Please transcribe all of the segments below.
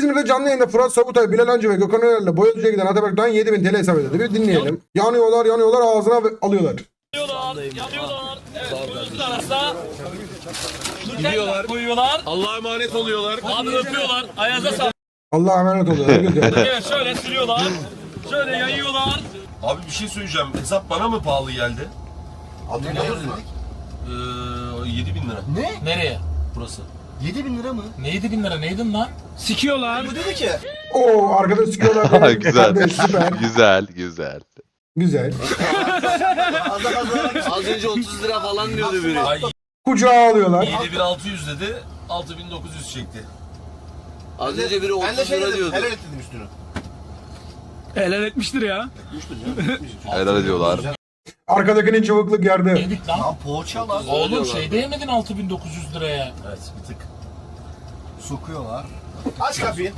İzmir'de canlı yayında Fırat Sabutay, Bilal Hancı ve Gökhan Öner'le Boyacı'ya giden Atabek Doğan 7000 TL hesap ödedi. Bir dinleyelim. Yanıyorlar yanıyorlar ağzına alıyorlar. Yanıyorlar, yanıyorlar. Evet, kuyunun arasına. Gidiyorlar. Koyuyorlar. Allah'a emanet oluyorlar. Abi öpüyorlar. Ayaza sağlık. Allah'a emanet oluyorlar. Evet şöyle sürüyorlar. Şöyle yayıyorlar. Abi bir şey söyleyeceğim. Hesap bana mı pahalı geldi? Hatırlıyoruz mu? Ee, 7 bin lira. Nereye? Burası. 7 bin lira mı? Ne 7 bin lira neydin lan? Sikiyorlar. Bu dedi ki. Oo arkada sıkıyorlar. Ha, güzel. Süper. güzel, güzel. Güzel. Az da fazla. Az önce 30 lira falan diyordu biri. Ay Kucağa alıyorlar. 7600 dedi. 6900 çekti. Az önce biri Ben de 30 şey lira dedim. diyordu. Helal et dedim üstünü. Helal etmiştir ya. Helal ediyorlar. Arkadakinin çubuklık yardı. Yedik lan. Lan poğaça lan. Oğlum şey değmedin 6900 liraya. Evet bir tık. Sokuyorlar. Aç kapıyı.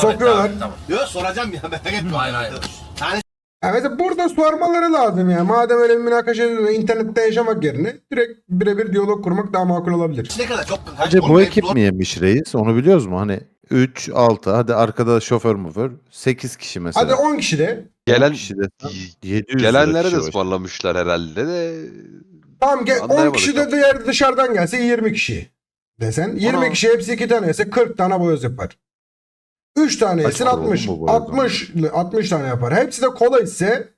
Sokuyorlar. Yok soracağım ya merak etme. Hayır hayır. Ya mesela burada sormaları lazım ya. Madem öyle bir münakaşa ediyorlar, internette yaşamak yerine direkt birebir diyalog kurmak daha makul olabilir. Ne kadar çok. Bence Oğlum, bu ekip mi yemiş reis? Onu biliyoruz mu? Hani 3, 6 hadi arkada şoför müför 8 kişi mesela. Hadi 10 kişi de. Gelen kişi de 700 gelenlere kişi de başı. ısmarlamışlar herhalde de. Tamam gel 10 Anlayamadık kişi de diğer dışarıdan gelse 20 kişi desen. 20 Ana. kişi hepsi 2 tane yese 40 tane boyoz yapar. 3 tane Kaç yesin para oldu 60. bu boyozdan? 60 60 tane yapar. Hepsi de kola ise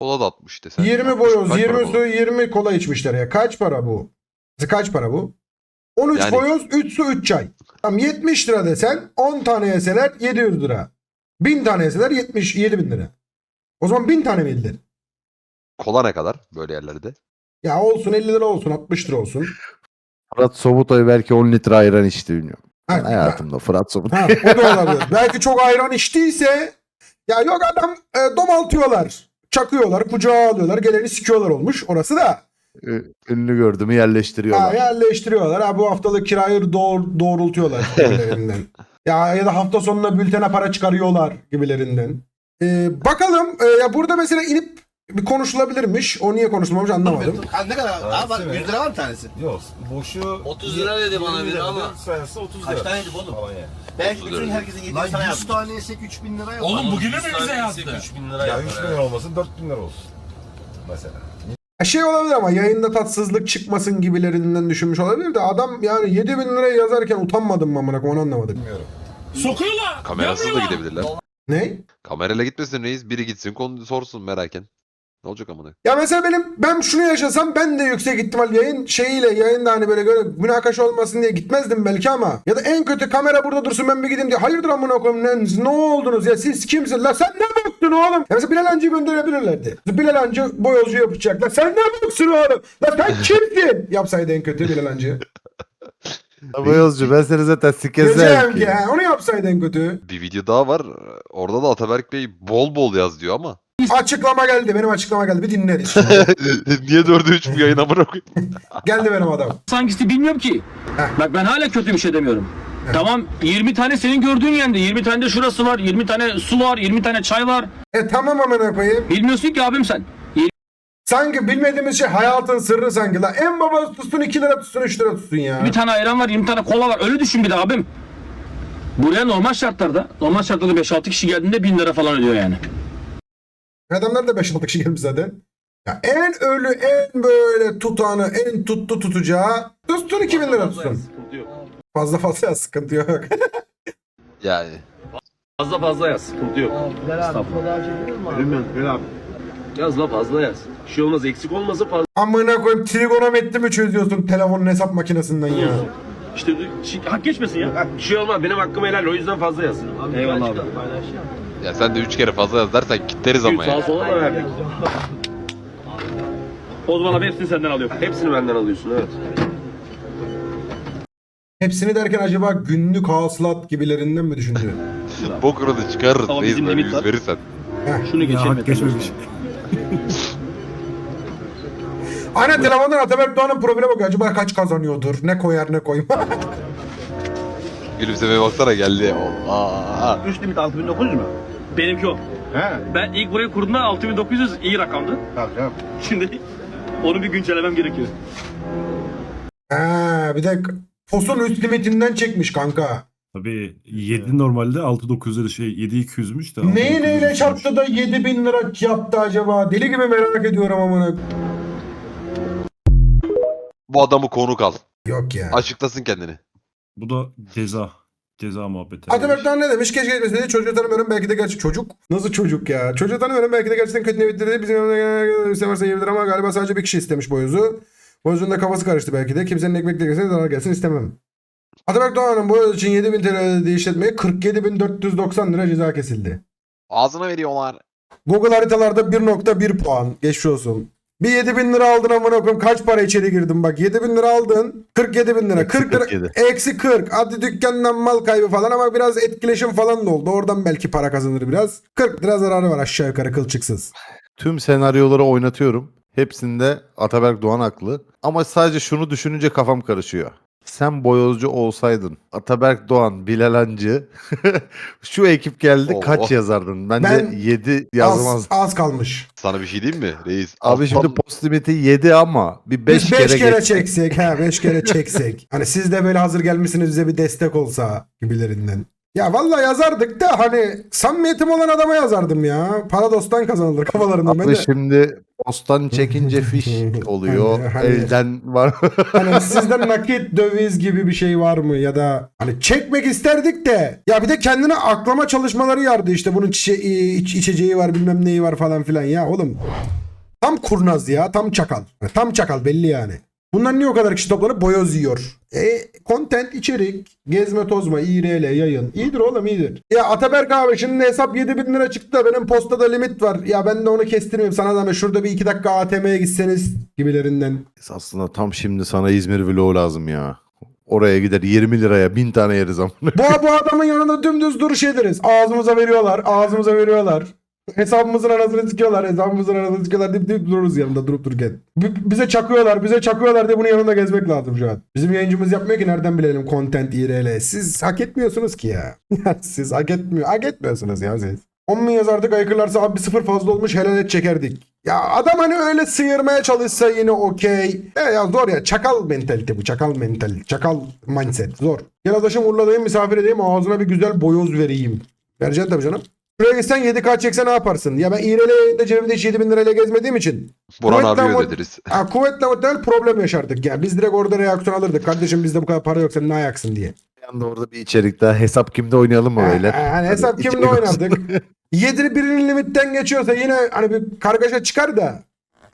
Kola da atmış desen. 20 Atmış. boyoz, Kaç 20 para bu? su, 20 kola içmişler ya. Kaç para bu? Kaç para bu? 13 Yani- boyoz, 3 su, 3 çay. Tamam 70 lira desen 10 tane yeseler 700 lira. 1000 tane yeseler 77 bin lira. O zaman 1000 tane mi edilir? Kola ne kadar böyle yerlerde? Ya olsun 50 lira olsun 60 lira olsun. Fırat Sobutay belki 10 litre ayran içti bilmiyorum. Ha, hayatımda Fırat Sobutay. Ha, o da olabilir. Belki çok ayran içtiyse ya yok adam e, domaltıyorlar. Çakıyorlar, kucağa alıyorlar, geleni sikiyorlar olmuş. Orası da. Ünlü gördü mü Ha, yerleştiriyorlar. yerleştiriyorlar. Ha, bu haftalık kirayı doğur, doğrultuyorlar gibilerinden. ya ya da hafta sonuna bültene para çıkarıyorlar gibilerinden. Ee, bakalım e, ya burada mesela inip bir konuşulabilirmiş. O niye konuşulmamış anlamadım. Ha, ne kadar? Aa bak 100 lira var mı tanesi? Yok boşu 30 lira dedi bana biri ama. sayısı 30 lira. Kaç taneydi bu oğlum? Falan yani. Belki bütün herkesin yediği sana yazdı. tane yesek 3000 lira yapar. Oğlum bugünü mü 100 bize yazdı? yesek 3000 lira Ya yapar. 3000 lira olmasın 4000 lira olsun. Mesela. Ya Şey olabilir ama yayında tatsızlık çıkmasın gibilerinden düşünmüş olabilir de adam yani 7000 liraya yazarken utanmadım mı amına koyayım, onu anlamadım. Bilmiyorum. Sokuyorlar. Kamerasız da yanıyorlar. gidebilirler. Ne? Kamerayla gitmesin reis. Biri gitsin konu sorsun meraken. Ne olacak amına? Ya mesela benim ben şunu yaşasam ben de yüksek ihtimal yayın şeyiyle yayında hani böyle böyle münakaşa olmasın diye gitmezdim belki ama ya da en kötü kamera burada dursun ben bir gideyim diye hayırdır amına koyayım ne, ne oldunuz ya siz kimsiniz la sen ne baktın oğlum ya mesela Bilal Hancı'yı gönderebilirlerdi Bilal Hancı boyozcu yapacak la sen ne baksın oğlum la sen kimsin yapsaydı en kötü Bilal Hancı Bu yazıcı ben seni zaten Diyeceğim sikezem ki ki. ha, onu yapsaydı en kötü Bir video daha var. Orada da Ataberk Bey bol bol yaz diyor ama. Açıklama geldi benim açıklama geldi bir dinleriz Niye dördü üç bu yayın amına koyayım? geldi benim adam hangisi bilmiyorum ki. Heh. Bak ben hala kötü bir şey demiyorum. Tamam 20 tane senin gördüğün yerde 20 tane de şurası var 20 tane su var 20 tane çay var. e tamam amına koyayım Bilmiyorsun ki abim sen. sanki bilmediğimiz şey hayatın sırrı sanki la en baba tutsun 2 lira tutsun 3 lira tutsun ya 20 tane ayran var 20 tane kola var öyle düşün bir de abim. Buraya normal şartlarda normal şartlarda 5-6 kişi geldiğinde 1000 lira falan ödüyor yani. Adamlar da 5-6 kişi gelmiş zaten. Ya en ölü, en böyle tutanı, en tuttu tutacağı tutsun 2000 lira tutsun. Fazla fazla ya sıkıntı yok. Yani. Fazla fazla yaz sıkıntı yok. Bilmiyorum Yaz la fazla yaz. Bir şey olmaz eksik olmasa fazla. Amına koyayım trigonometri mi çözüyorsun telefonun hesap makinesinden ya? İşte şey, hak geçmesin ya. Bir şey olmaz benim hakkım helal o yüzden fazla yaz. Eyvallah abi. Ya sen de üç kere fazla yaz dersen kitleriz ama Sağa ya. sola da verdik. O zaman abi hepsini senden alıyorum. Hepsini benden alıyorsun evet. Hepsini derken acaba günlük hasılat gibilerinden mi düşündü? Bokunu da çıkarırız Ama reis bizim böyle limit yüz var. verirsen. Şunu geçelim. geçmemiş. Aynen telefondan Ataberk Doğan'ın profiline bakıyor. Acaba kaç kazanıyordur? Ne koyar ne koymaz? Gülümsemeye baksana geldi. Allah. Üst limit 6900 mü? Benimki o. He. Ben ilk burayı kurduğumda 6900 iyi rakamdı. Tabii canım. Şimdi onu bir güncellemem gerekiyor. ha, bir de Fosun üst limitinden çekmiş kanka. Tabii 7 normalde 6900 lira şey 7200'müş de. Neyi 6900'müş. neyle çarptı da 7000 lira yaptı acaba? Deli gibi merak ediyorum amına. Bu adamı konuk al. Yok ya. Açıklasın kendini. Bu da ceza. Ceza muhabbeti. Atabek'ten ne demiş? Keşke etmeseydi. Çocuğu tanımıyorum belki de gerçek. Çocuk? Nasıl çocuk ya? Çocuğu tanımıyorum belki de gerçekten kötü niyetli dedi. Bizim yanımda istemerse yiyebilir ama galiba sadece bir kişi istemiş boyozu. Boyozun da kafası karıştı belki de. Kimsenin ekmek tekesine zarar gelsin istemem. Atabek Doğan'ın boyoz için 7000 TL ödediği işletmeye 47.490 lira ceza kesildi. Ağzına veriyorlar. Google haritalarda 1.1 puan. Geçmiş olsun. Bir 7000 lira aldın amına koyayım. Kaç para içeri girdin bak. 7000 lira aldın. 47 bin lira. Eksi 40 lira. 47. Eksi 40. Hadi dükkandan mal kaybı falan ama biraz etkileşim falan da oldu. Oradan belki para kazanır biraz. 40 lira zararı var aşağı yukarı kılçıksız. Tüm senaryoları oynatıyorum. Hepsinde Ataberk Doğan haklı. Ama sadece şunu düşününce kafam karışıyor. Sen boyozcu olsaydın Ataberk Doğan, Bilal Hancı şu ekip geldi Oh, kaç yazardın? Bence Ben 7 Az, yazmaz. az kalmış. Sana bir şey diyeyim mi reis? Abi şimdi post limiti 7 ama bir 5 Biz kere, 5 kere, geç- çeksek. ha 5 kere çeksek. Hani siz de böyle hazır gelmişsiniz bize bir destek olsa gibilerinden. Ya vallahi yazardık da hani samimiyetim olan adama yazardım ya. Para dosttan kazanılır kafalarından ben Abi de. şimdi posttan çekince fiş oluyor. Hani- hani- Elden var. Hani sizden nakit döviz gibi bir şey var mı ya da hani çekmek isterdik de ya bir de kendine aklama çalışmaları yardı işte bunun çiçe- iç- içeceği var bilmem neyi var falan filan ya oğlum. Tam kurnaz ya tam çakal. Tam çakal belli yani. Bunlar niye o kadar kişi toplanıp boyoz yiyor? E, content, içerik, gezme tozma, IRL, yayın. İyidir oğlum iyidir. Ya Ataberk abi şimdi hesap 7000 lira çıktı da benim postada limit var. Ya ben de onu kestirmeyeyim sana da şurada bir iki dakika ATM'ye gitseniz gibilerinden. Aslında tam şimdi sana İzmir vlogu lazım ya. Oraya gider 20 liraya 1000 tane yeriz ama. Bu, bu adamın yanında dümdüz duruş ederiz. Ağzımıza veriyorlar. Ağzımıza veriyorlar. Hesabımızın anasını sikiyorlar. Hesabımızın anasını sikiyorlar deyip, deyip dururuz yanında durup dururken. B- bize çakıyorlar. Bize çakıyorlar diye bunun yanında gezmek lazım şu an. Bizim yayıncımız yapmıyor ki nereden bilelim content IRL. Siz hak etmiyorsunuz ki ya. Siz hak etmiyor. Hak etmiyorsunuz ya siz. 10 bin yazardık aykırılarsa abi sıfır fazla olmuş helal et çekerdik. Ya adam hani öyle sıyırmaya çalışsa yine okey. E ya zor ya çakal mentalite bu çakal mental. Çakal mindset zor. Gel adaşım Urla'dayım misafir edeyim ağzına bir güzel boyoz vereyim. Vereceksin tabii canım. Buraya gitsen 7K çekse ne yaparsın? Ya ben İRL'de cebimde hiç 7000 lirayla gezmediğim için. Buran abi ödediriz. Ha, kuvvetle muhtemel problem yaşardık ya. Biz direkt orada reaksiyon alırdık. Kardeşim bizde bu kadar para yok sen ne ayaksın diye. Bir anda orada bir içerik daha hesap kimde oynayalım mı böyle? Ha, Hani hesap kimde oynardık? 7 birinin limitten geçiyorsa yine hani bir kargaşa çıkar da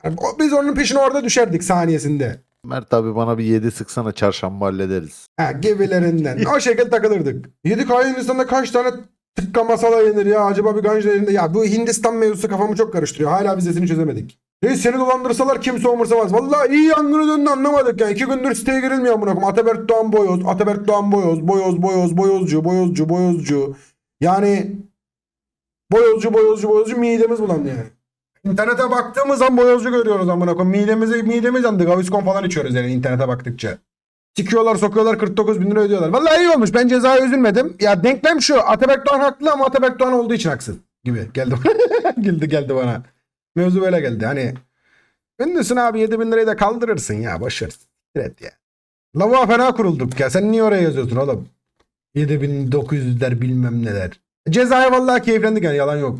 hani biz onun peşine orada düşerdik saniyesinde. Mert abi bana bir 7 sıksana çarşamba hallederiz. Ha gibilerinden. o şekilde takılırdık. 7K Hindistan'da kaç tane tıkka masala yenir ya? Acaba bir ganj elinde. Ya bu Hindistan mevzusu kafamı çok karıştırıyor. Hala vizesini çözemedik. Reis seni dolandırsalar kimse umursamaz. Vallahi iyi yangını döndü anlamadık ya. İki gündür siteye girilmiyor amına koyayım. Ataberk Doğan boyoz, Ataberk Doğan boyoz, boyoz, boyoz, boyozcu, boyozcu, boyozcu. Yani boyozcu, boyozcu, boyozcu midemiz bulandı yani. İnternete baktığımız zaman boyozcu görüyoruz amına koyayım. Midemizi, midemiz yandı. Gaviscon falan içiyoruz yani internete baktıkça. Sikiyorlar sokuyorlar 49 bin lira ödüyorlar. Vallahi iyi olmuş. Ben cezaya üzülmedim. Ya denklem şu. Atabek Doğan haklı ama Atabek Doğan olduğu için haksız. Gibi geldi. geldi geldi bana. Mevzu böyle geldi. Hani ünlüsün abi 7 bin lirayı da kaldırırsın ya. Boşver. Evet ya. Lavuğa fena kurulduk ya. Sen niye oraya yazıyorsun oğlum? 7900'ler bilmem neler. Cezaya vallahi keyiflendik yani yalan yok.